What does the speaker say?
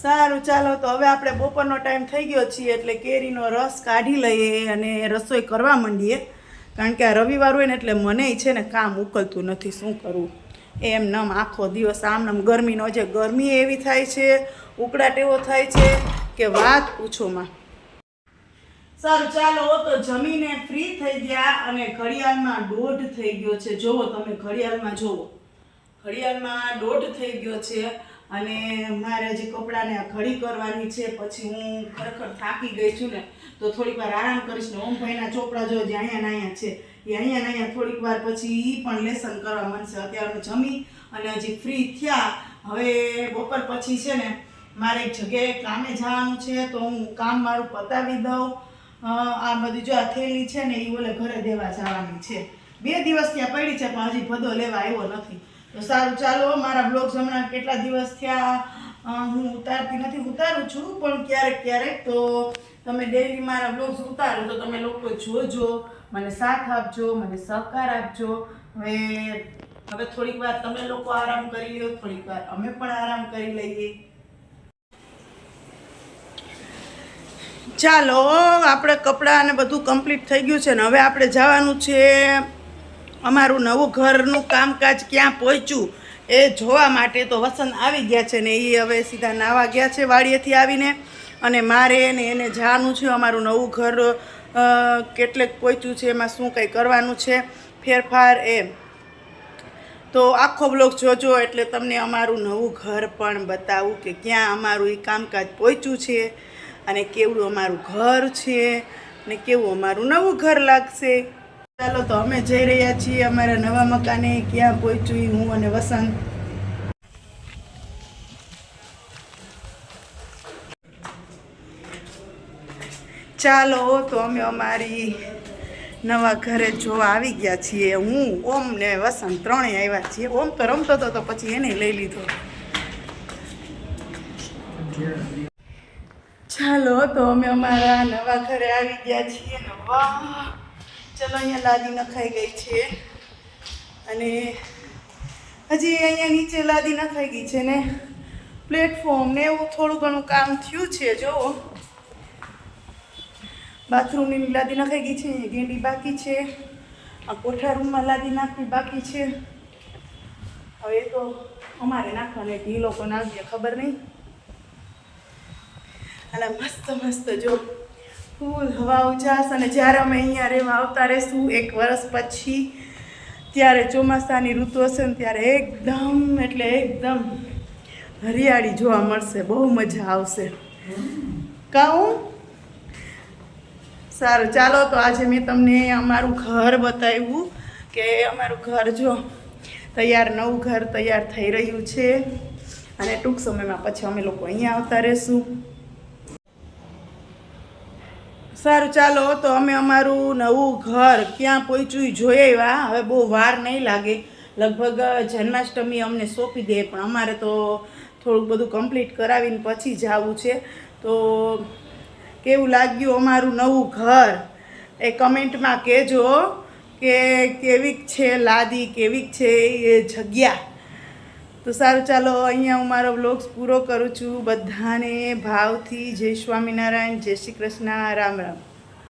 સારું, ચાલો તો હવે આપણે બપોરનો ટાઈમ થઈ ગયો છીએ એટલે કેરીનો રસ કાઢી લઈએ અને રસોઈ કરવા માંડીએ. કારણ કે આ રવિવાર હોય ને એટલે મને છે ને કામ ઉકલતું નથી, શું કરવું એમ નમ આખો દિવસ આમ નમ ગરમીનો જે ગરમી એવી થાય છે, ઉકળાટ એવો થાય છે કે વાત પૂછોમાં સારું, ચાલો તો જમીને ફ્રી થઈ ગયા અને ઘડિયાળમાં દોઢ થઈ ગયો છે. જોવો તમે, ઘડિયાળમાં જોવો ઘડિયાળમાં દોઢ થઈ ગયો છે. અને મારે હજી કપડાને ઘડી કરવાની છે, પછી હું ખરેખર થાકી ગઈ છું ને, તો થોડીક વાર આરામ કરીશ ને, ઓમભાઈના ચોપડા જો જે અહીંયા નાયા છે, એ અહીંયા નાયા થોડીક વાર પછી એ પણ લેસન કરવા મળશે અત્યારે જમી અને હજી ફ્રી થયા. હવે બપોર પછી છે ને, મારે એક જગ્યાએ કામે જવાનું છે, તો હું કામ મારું પતાવી દઉં. આ બધી જો આ થેલી છે ને એ ઓલે ઘરે દેવા જવાની છે. બે દિવસ ત્યાં પડી છે, પણ હજી ભદો લેવા આવ્યો નથી. તો સારું, ચાલો મારા બ્લોગ્સ હમણાં કેટલા દિવસ થયા? હું ઉતારતી નથી, ઉતારું છું, પણ ક્યારેક ક્યારેક તો તમે ડેઈલી મારા બ્લોગ્સ ઉતારો, તો તમે લોકો જોજો, મને સાથ આપજો, મને સહકાર આપજો. હવે હવે થોડીક વાર તમે લોકો આરામ કરી લો થોડીક વાર અમે પણ આરામ કરી લઈએ. ચાલો આપણે કપડાં અને બધું કમ્પ્લીટ થઈ ગયું છે ને, હવે આપણે જવાનું છે અમારું નવું ઘરનું કામકાજ ક્યાં પહોંચ્યું એ જોવા માટે તો વસંત આવી ગયા છે ને એ હવે સીધા નાવા ગયા છે વાડીએથી આવીને. અને મારે ને એને જાણવું છે અમારું નવું ઘર કેટલેક પહોંચ્યું છે, એમાં શું કંઈ કરવાનું છે, ફેરફાર એમ તો આખો બ્લોગ જોજો એટલે તમને અમારું નવું ઘર પણ બતાવું કે ક્યાં અમારું એ કામકાજ પહોંચ્યું છે અને કેવડું અમારું ઘર છે ને કેવું અમારું નવું ઘર લાગશે. ચાલો તો અમે જઈ રહ્યા છીએ અમારા નવા મકાને. ક્યાં પહોંચ્યું હું અને વસંત. ચાલો તો અમે અમારી નવા ઘરે જોવા આવી ગયા છીએ. હું, ઓમ ને વસંત ત્રણેય આવ્યા છીએ. ઓમ તો રમતો હતો તો પછી એને લઈ લીધો. ચાલો તો અમે અમારા નવા ઘરે આવી ગયા છીએ. ચલો અહીંયા લાદી નખાઈ ગઈ છે. અને હજી અહીંયા નીચે લાદી નખાઈ ગઈ છે ને પ્લેટફોર્મ ને એવું થોડું ઘણું કામ થયું છે, જો. બાથરૂમની લાદી નખાઈ ગઈ છે ગેંડી બાકી છે. આ કોઠા રૂમમાં લાદી નાખવી બાકી છે. હવે તો અમારે નાખવાની હતી એ લોકો નાખીએ ખબર નહીં? અને મસ્ત મસ્ત જો. ફૂલ હવા ઉજાસ અને જ્યારે અમે અહીંયા રહેવા આવતા રહીશું, એક વર્ષ પછી, ત્યારે ચોમાસાની ઋતુ હશે ને ત્યારે એકદમ, એટલે એકદમ હરિયાળી જોવા મળશે, બહુ મજા આવશે. કાઉં? સારું, ચાલો તો આજે મેં તમને અમારું ઘર બતાવ્યું કે અમારું ઘર જો તૈયાર, નવું ઘર તૈયાર થઈ રહ્યું છે. અને ટૂંક સમયમાં પછી અમે લોકો અહીંયા આવતા રહીશું. સારું, ચાલો, તો અમે અમારું નવું ઘર ક્યાં પહોંચ્યું જોઈ આવ્યા. હવે બહુ વાર નહીં લાગે. લગભગ જન્માષ્ટમી અમને સોંપી દે, પણ અમારે તો થોડુંક બધું કમ્પ્લીટ કરાવીને પછી જવું છે. તો કેવું લાગ્યું અમારું નવું ઘર? એ કમેન્ટમાં કહેજો કે કેવીક છે, લાદી કેવીક છે એ જગ્યા. તો સારું, ચાલો અહીંયા હું મારો વ્લોગ્સ પૂરો કરું છું. બધાને ભાવથી જય સ્વામિનારાયણ, જય શ્રી કૃષ્ણ, રામ રામ.